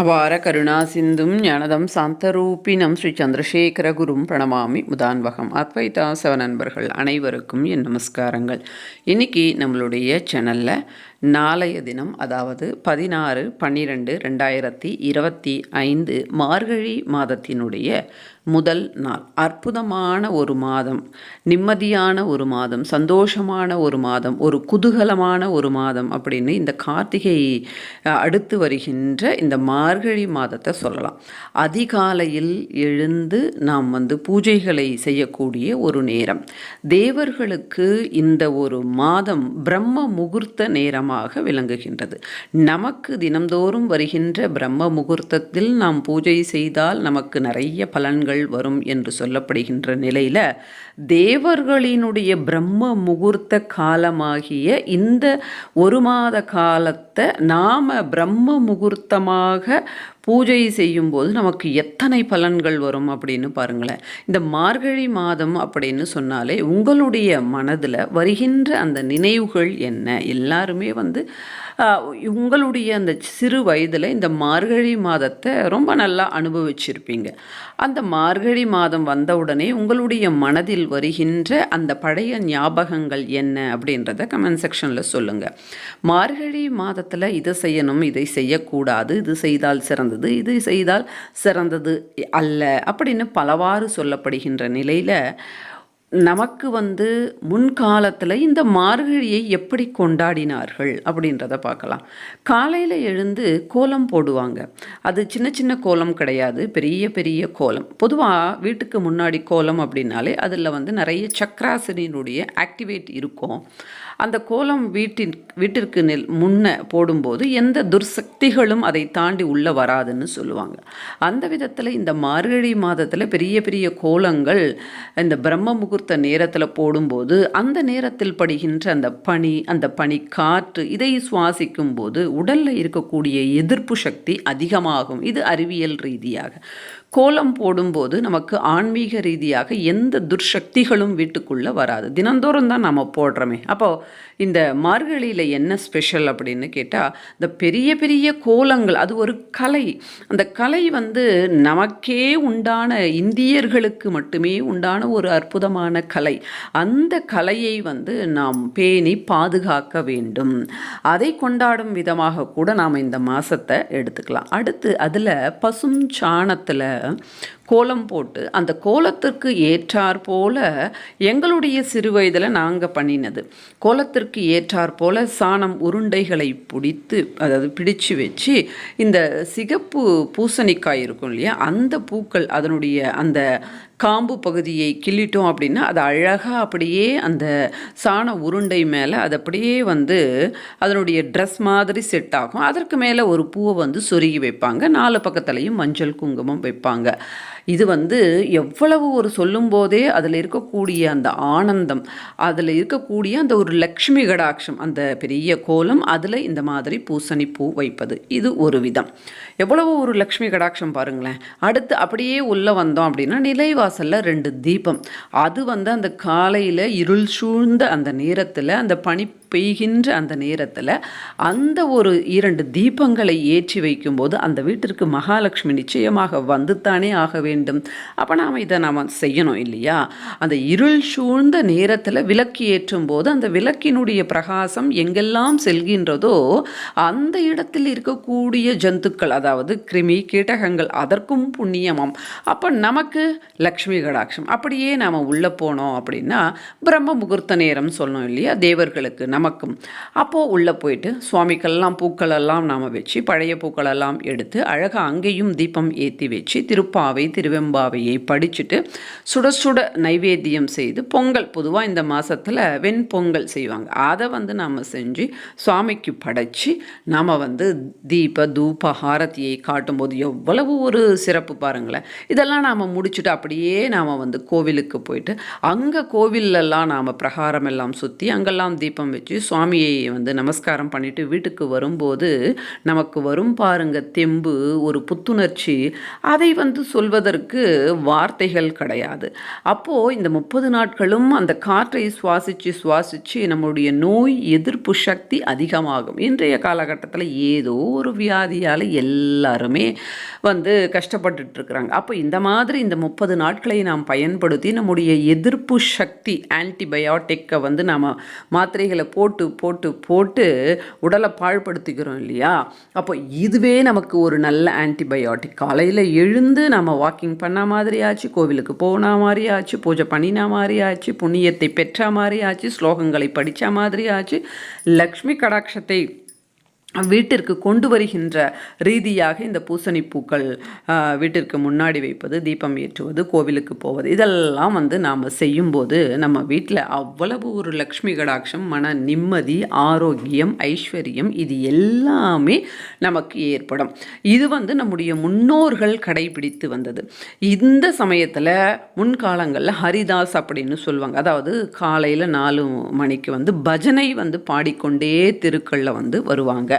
அபார கருணா சிந்தும் ஞானதம் சாந்தரூபினம் ஸ்ரீ சந்திரசேகர குரும் பிரணமாமி முதான்வகம். அத்வைதா சவ நண்பர்கள் அனைவருக்கும் என் நமஸ்காரங்கள். இன்னைக்கு நம்மளுடைய சேனலில் நாளைய தினம் அதாவது பதினாறு பன்னிரெண்டு ரெண்டாயிரத்தி இருபத்தி ஐந்து மார்கழி மாதத்தினுடைய முதல் நாள். அற்புதமான ஒரு மாதம் நிம்மதியான ஒரு மாதம் சந்தோஷமான ஒரு மாதம் ஒரு குதூகலமான ஒரு மாதம் அப்படின்னு இந்த கார்த்திகை அடுத்து வருகின்ற இந்த மார்கழி மாதத்தை சொல்லலாம். அதிகாலையில் எழுந்து நாம் வந்து பூஜைகளை செய்யக்கூடிய ஒரு நேரம். தேவர்களுக்கு இந்த ஒரு மாதம் பிரம்ம முகூர்த்த நேரம் காலமாக விளங்குகின்றது. நமக்கு தினம்தோறும் வருகின்ற பிரம்ம முகூர்த்தத்தில் நாம் பூஜை செய்தால் நமக்கு நிறைய பலன்கள் வரும் என்று சொல்லப்படுகின்ற நிலையில் தேவர்களினுடைய பிரம்ம முகூர்த்த காலமாகிய இந்த ஒரு மாத காலத்தை நாம் பிரம்ம முகூர்த்தமாக பூஜை செய்யும்போது நமக்கு எத்தனை பலன்கள் வரும் அப்படின்னு பாருங்களேன். இந்த மார்கழி மாதம் அப்படின்னு சொன்னாலே உங்களுடைய மனதில் வருகின்ற அந்த நினைவுகள் என்ன? எல்லாருமே வந்து உங்களுடைய அந்த சிறு வயதில் இந்த மார்கழி மாதத்தை ரொம்ப நல்லா அனுபவிச்சிருப்பீங்க. அந்த மார்கழி மாதம் வந்தவுடனே உங்களுடைய மனதில் வருகின்ற அந்த பழைய ஞாபகங்கள் என்ன அப்படின்றத கமெண்ட் செக்ஷனில் சொல்லுங்கள் மார்கழி மாதத்தில் இதை செய்யணும் இதை செய்யக்கூடாது இது செய்தால் சிறந்தது இது செய்தால் சிறந்தது அல்ல அப்படின்னு பலவாறு சொல்லப்படுகின்ற நிலையில் நமக்கு வந்து முன்காலத்தில் இந்த மார்கழியை எப்படி கொண்டாடினார்கள் அப்படின்றத பார்க்கலாம். காலையில் எழுந்து கோலம் போடுவாங்க. அது சின்ன சின்ன கோலம் கிடையாது. பெரிய பெரிய கோலம். பொதுவாக வீட்டுக்கு முன்னாடி கோலம் அப்படின்னாலே அதில் வந்து நிறைய சக்கராசினியினுடைய ஆக்டிவேட் இருக்கும். அந்த கோலம் வீட்டின் வீட்டிற்கு நெல் முன்ன போடும்போது எந்த துர்சக்திகளும் அதை தாண்டி உள்ளே வராதுன்னு சொல்லுவாங்க. அந்த விதத்தில் இந்த மார்கழி மாதத்தில் பெரிய பெரிய கோலங்கள் இந்த பிரம்ம முகூர்த்த நேரத்தில் போடும்போது அந்த நேரத்தில் படுகின்ற அந்த பனி அந்த பனி காற்று இதை சுவாசிக்கும் போது உடலில் இருக்கக்கூடிய எதிர்ப்பு சக்தி அதிகமாகும். இது அறிவியல் ரீதியாக. கோலம் போடும்போது நமக்கு ஆன்மீக ரீதியாக எந்த துர்சக்திகளும் வீட்டுக்குள்ளே வராது. தினந்தோறும் தான் நம்ம போடுறோமே. அப்போது இந்த மார்கழியில் என்ன ஸ்பெஷல் அப்படின்னு கேட்டால் இந்த பெரிய பெரிய கோலங்கள் அது ஒரு கலை. அந்த கலை வந்து நமக்கே உண்டான இந்தியர்களுக்கு மட்டுமே உண்டான ஒரு அற்புதமான கலை. அந்த கலையை வந்து நாம் பேணி பாதுகாக்க வேண்டும். அதை கொண்டாடும் விதமாக கூட நாம் இந்த மாதத்தை எடுத்துக்கலாம். அடுத்து அதில் பசும் சாணத்தில் Türkei கோலம் போட்டு அந்த கோலத்திற்கு ஏற்றாற் போல எங்களுடைய சிறு வயதில் நாங்கள் பண்ணினது. கோலத்திற்கு ஏற்றார் போல சாணம் உருண்டைகளை பிடித்து அதாவது பிடிச்சு வச்சு இந்த சிகப்பு பூசணிக்காய் இருக்கும் இல்லையா அந்த பூக்கள் அதனுடைய அந்த காம்பு பகுதியை கிள்ளிட்டோம் அப்படின்னா அது அழகாக அப்படியே அந்த சாண உருண்டை மேலே அது அப்படியே வந்து அதனுடைய ட்ரெஸ் மாதிரி செட் ஆகும். அதற்கு மேலே ஒரு பூவை வந்து சொருகி வைப்பாங்க. நாலு பக்கத்துலேயும் மஞ்சள் குங்குமம் வைப்பாங்க. இது வந்து எவ்வளவு ஒரு சொல்லும்போதே அதில் இருக்கக்கூடிய அந்த ஆனந்தம் அதில் இருக்கக்கூடிய அந்த ஒரு லக்ஷ்மி கடாட்சம் அந்த பெரிய கோலம் அதில் இந்த மாதிரி பூசணி பூ வைப்பது. இது ஒரு விதம். எவ்வளவு ஒரு லக்ஷ்மி கடாட்சம் பாருங்களேன். அடுத்து அப்படியே உள்ளே வந்தோம் அப்படின்னா நிலைவாசலில் ரெண்டு தீபம். அது வந்து அந்த காலையில் இருள் சூழ்ந்த அந்த நேரத்தில் அந்த பனி பெய்கின்ற அந்த நேரத்தில் அந்த ஒரு இரண்டு தீபங்களை ஏற்றி வைக்கும்போது அந்த வீட்டிற்கு மகாலட்சுமி நிச்சயமாக வந்துத்தானே ஆக வேண்டும். அப்போ நாம் இதை நாம் செய்யணும் இல்லையா? அந்த இருள் சூழ்ந்த நேரத்தில் விளக்கு ஏற்றும் போது அந்த விளக்கினுடைய பிரகாசம் எங்கெல்லாம் செல்கின்றதோ அந்த இடத்தில் இருக்கக்கூடிய ஜந்துக்கள் அதாவது கிருமி கீட்டகங்கள் அதற்கும் புண்ணியமாம். அப்போ நமக்கு லக்ஷ்மி கடாட்சம். அப்படியே நாம் உள்ளே போனோம் அப்படின்னா பிரம்ம முகூர்த்த நேரம் சொல்லணும் இல்லையா? தேவர்களுக்கு நமக்கும். அப்போது உள்ளே போயிட்டு சுவாமிக்கெல்லாம் பூக்களெல்லாம் நாம் வச்சு பழைய பூக்களெல்லாம் எடுத்து அழகாக அங்கேயும் தீபம் ஏற்றி வச்சு திருப்பாவை திருவெம்பாவையை படிச்சுட்டு சுட சுட நைவேத்தியம் செய்து பொங்கல் பொதுவாக இந்த மாதத்தில் வெண்பொங்கல் செய்வாங்க. அதை வந்து நாம் செஞ்சு சுவாமிக்கு படைச்சி நாம் வந்து தீப தூப ஹாரதியை காட்டும்போது எவ்வளவு ஒரு சிறப்பு பாருங்களேன். இதெல்லாம் நாம் முடிச்சுட்டு அப்படியே நாம் வந்து கோவிலுக்கு போயிட்டு அங்கே கோவிலெல்லாம் நாம் பிரகாரம் எல்லாம் சுற்றி அங்கெல்லாம் தீபம் வச்சு சுவாமியை வந்து நமஸ்காரம் பண்ணிவிட்டு வீட்டுக்கு வரும்போது நமக்கு வரும் பாருங்க தெம்பு ஒரு புத்துணர்ச்சி. அதை வந்து சொல்வதற்கு சொல்வதற்கு வார்த்தைகள் கிடையாது. அப்போது இந்த முப்பது நாட்களும் அந்த காற்றை சுவாசித்து சுவாசித்து நம்முடைய நோய் எதிர்ப்பு சக்தி அதிகமாகும். இன்றைய காலகட்டத்தில் ஏதோ ஒரு வியாதியால் எல்லாருமே வந்து கஷ்டப்பட்டுட்ருக்குறாங்க. அப்போ இந்த மாதிரி இந்த முப்பது நாட்களை நாம் பயன்படுத்தி நம்முடைய எதிர்ப்பு சக்தி ஆன்டிபயோட்டிக்கை வந்து நாம் மாத்திரைகளை போட்டு போட்டு போட்டு உடலை பாழ்படுத்திக்கிறோம் இல்லையா? அப்போ இதுவே நமக்கு ஒரு நல்ல ஆன்டிபயோட்டிக். காலையில் எழுந்து நம்ம வாக்கிங் பண்ண மாதிரி ஆச்சு கோவிலுக்கு போன மாதிரி ஆச்சு பூஜை பண்ணின மாதிரி ஆச்சு புண்ணியத்தை பெற்ற மாதிரி ஆச்சு ஸ்லோகங்களை படித்த மாதிரி ஆச்சு லக்ஷ்மி கடாட்சத்தை வீட்டிற்கு கொண்டு வருகின்ற ரீதியாக இந்த பூசணி பூக்கள் வீட்டிற்கு முன்னாடி வைப்பது தீபம் ஏற்றுவது கோவிலுக்கு போவது இதெல்லாம் வந்து நாம் செய்யும்போது நம்ம வீட்டில் அவ்வளவு ஒரு லக்ஷ்மி கடாட்சம் மன நிம்மதி ஆரோக்கியம் ஐஸ்வர்யம் இது எல்லாமே நமக்கு ஏற்படும். இது வந்து நம்முடைய முன்னோர்கள் கடைபிடித்து வந்தது. இந்த சமயத்தில் முன்காலங்களில் ஹரிதாஸ் அப்படின்னு சொல்லுவாங்க. அதாவது காலையில் நாலு மணிக்கு வந்து பஜனை வந்து பாடிக்கொண்டே தெருக்களில் வந்து வருவாங்க.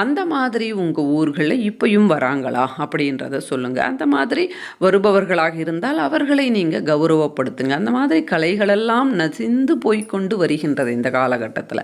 அந்த மாதிரி உங்கள் ஊர்களில் இப்பையும் வராங்களா? அப்படின்றத சொல்லுங்கள் அந்த மாதிரி வருபவர்களாக இருந்தால் அவர்களை நீங்கள் கௌரவப்படுத்துங்க. அந்த மாதிரி கலைகளெல்லாம் நசிந்து போய்கொண்டு வருகின்றது இந்த காலகட்டத்தில்.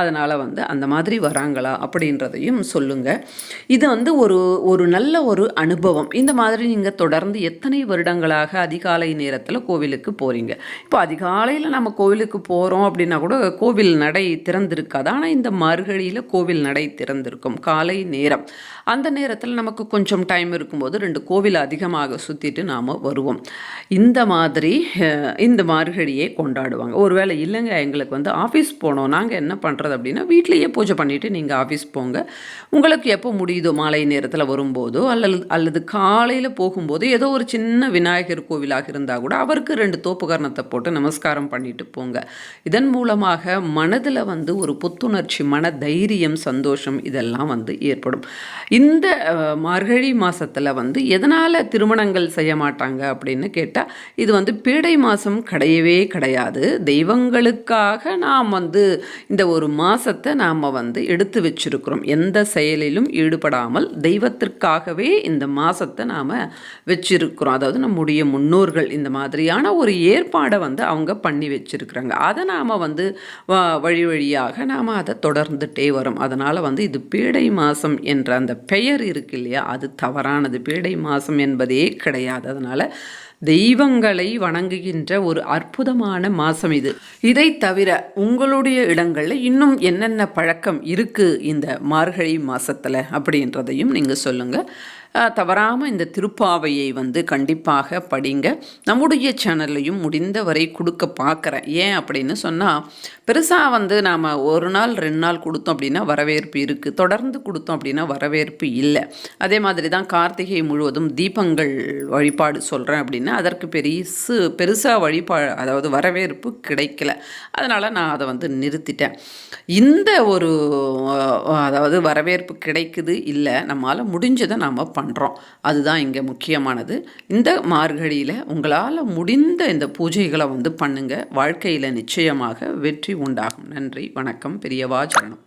அதனால் வந்து அந்த மாதிரி வராங்களா? அப்படின்றதையும் சொல்லுங்கள் இது வந்து ஒரு ஒரு நல்ல ஒரு அனுபவம். இந்த மாதிரி நீங்கள் தொடர்ந்து எத்தனை வருடங்களாக அதிகாலை நேரத்தில் கோவிலுக்கு போகிறீங்க இப்போ அதிகாலையில் நம்ம கோவிலுக்கு போகிறோம் அப்படின்னா கூட கோவில் நடை திறந்திருக்காது. ஆனால் இந்த மார்கழியில் கோவில் நடை திறந்திருக்கும். காலை நேரம். அந்த நேரத்தில் நமக்கு கொஞ்சம் டைம் இருக்கும்போது ரெண்டு கோவில் அதிகமாக சுற்றிட்டு நாம் வருவோம். இந்த மாதிரி இந்த மார்கழியை கொண்டாடுவாங்க. ஒருவேளை இல்லைங்க எங்களுக்கு வந்து ஆஃபீஸ் போனோம். நாங்கள் என்ன பண்ணுறது அப்படின்னா வீட்லேயே பூஜை பண்ணிவிட்டு நீங்கள் ஆஃபீஸ் போங்க. உங்களுக்கு எப்போ முடியுதோ மாலை நேரத்தில் வரும்போதோ அல்லது அல்லது காலையில் போகும்போது ஏதோ ஒரு சின்ன விநாயகர் கோவிலாக இருந்தால் கூட அவருக்கு ரெண்டு தோப்புகரணத்தை போட்டு நமஸ்காரம் பண்ணிட்டு போங்க. இதன் மூலமாக மனதில் வந்து ஒரு புத்துணர்ச்சி மன தைரியம் சந்தோஷம் இதெல்லாம் வந்து ஏற்படும். இந்த மார்கழி மாதத்தில் வந்து எதனால் திருமணங்கள் செய்ய மாட்டாங்க அப்படின்னு கேட்டால் இது வந்து பீடை மாதம் கிடையவே கிடையாது. தெய்வங்களுக்காக நாம் வந்து இந்த ஒரு மாதத்தை நாம் வந்து எடுத்து வச்சிருக்கிறோம். எந்த செயலிலும் ஈடுபடாமல் தெய்வத்திற்காகவே இந்த மாதத்தை நாம் வச்சிருக்கிறோம். அதாவது நம்முடைய முன்னோர்கள் இந்த மாதிரியான ஒரு ஏற்பாடை வந்து அவங்க பண்ணி வச்சுருக்குறாங்க. அதை நாம் வந்து வழி வழியாக நாம் அதை தொடர்ந்துகிட்டே வரோம். அதனால் வந்து இது பீடை மாதம் என்ற அந்த பெயர் இருக்கு இல்லையா? அது தவறானது. பீடை மாதம் என்பதே கிடையாது. அதனால் தெய்வங்களை வணங்குகின்ற ஒரு அற்புதமான மாதம் இது. இதை தவிர உங்களுடைய இடங்களில் இன்னும் என்னென்ன பழக்கம் இருக்குது இந்த மார்கழி மாதத்தில் அப்படின்றதையும் நீங்கள் சொல்லுங்கள் தவறாமல் இந்த திருப்பாவையை வந்து கண்டிப்பாக படிங்க. நம்முடைய சேனல்லையும் முடிந்தவரை கொடுக்க பார்க்குறேன் ஏன் அப்படின்னு சொன்னால் பெருசாக வந்து நாம் ஒரு நாள் ரெண்டு நாள் கொடுத்தோம் அப்படின்னா வரவேற்பு இருக்குது தொடர்ந்து கொடுத்தோம் அப்படின்னா வரவேற்பு இல்லை. அதே மாதிரி தான் கார்த்திகை முழுவதும் தீபங்கள் வழிபாடு சொல்கிறேன் அப்படின்னா அதற்கு பெரிசு பெருசாக வழிபா அதாவது வரவேற்பு கிடைக்கல. அதனால் நான் அதை வந்து நிறுத்திட்டேன். இந்த ஒரு அதாவது வரவேற்பு கிடைக்குது இல்லை நம்மளால் முடிஞ்சதை நாம் பண்ணுறோம் அதுதான் இங்கே முக்கியமானது. இந்த மார்கழியில் உங்களால் முடிந்த இந்த பூஜைகளை வந்து பண்ணுங்கள் வாழ்க்கையில் நிச்சயமாக வெற்றி உண்டாகும். நன்றி வணக்கம் பெரியவா சரணம்.